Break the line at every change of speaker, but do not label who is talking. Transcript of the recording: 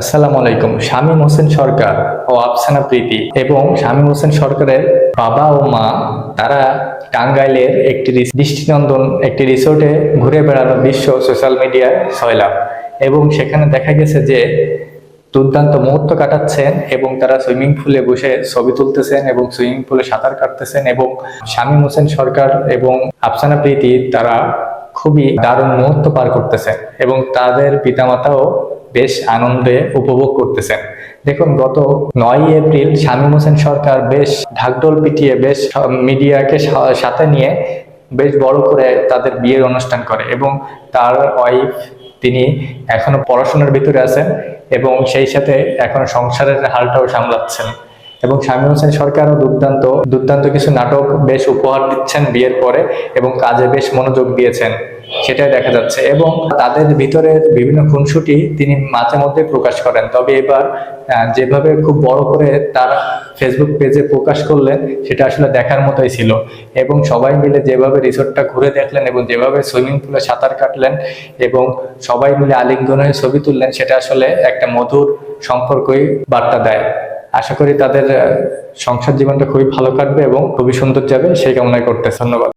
আসসালামু আলাইকুম, শামীম হোসেন সরকার ও আফসানা প্রীতি এবং শামীম হোসেন সরকারের বাবা ও মা, তারা টাঙ্গাইলের একটি দৃষ্টিনন্দন একটি রিসোর্টে ঘুরে বেড়ানোর দৃশ্য সোশ্যাল মিডিয়ায় ছয়লাভ এবং সেখানে দেখা গেছে যে দুর্দান্ত মুহূর্ত কাটাচ্ছেন এবং তারা সুইমিং পুলে বসে ছবি তুলতেছেন এবং সুইমিং পুলে সাঁতার কাটতেছেন এবং শামীম হোসেন সরকার এবং আফসানা প্রীতি তারা খুবই দারুণ মুহূর্ত পার করতেছেন এবং তাদের পিতামাতাও বেশ আনন্দে উপভোগ করতেছেন। দেখুন, গত নয় এপ্রিল শামীম হোসেন সরকার বেশ ঢাকঢোল পিটিয়ে বেশ মিডিয়াকে সাথে নিয়ে বেশ বড় করে তাদের বিয়ের অনুষ্ঠান করে এবং তার ওয়াইফ তিনি এখনও পড়াশোনার ভিতরে আছেন এবং সেই সাথে এখন সংসারের হালটাও সামলাচ্ছেন। এবং শামীম হোসেন সরকারও দুর্দান্ত দুর্দান্ত কিছু নাটক বেশ উপহার দিচ্ছেন বিয়ের পরে এবং কাজে বেশ মনোযোগ দিয়েছেন, সেটাই দেখা যাচ্ছে। এবং তাদের ভিতরে বিভিন্ন খুনসুটি তিনি মাঝে মধ্যে প্রকাশ করেন। তবে এবার যেভাবে খুব বড় করে তার ফেসবুক পেজে প্রকাশ করলেন, সেটা আসলে দেখার মতোই ছিল। এবং সবাই মিলে যেভাবে রিসোর্টটা ঘুরে দেখলেন এবং যেভাবে সুইমিং পুলে সাঁতার কাটলেন এবং সবাই মিলে আলিঙ্গন হয়ে ছবি তুললেন, সেটা আসলে একটা মধুর সম্পর্কই বার্তা দেয়। আশা করি তাদের সংসার জীবনটা খুবই ভালো কাটবে এবং খুবই সুন্দর যাবে। সেই কামনাই করতে ধন্যবাদ।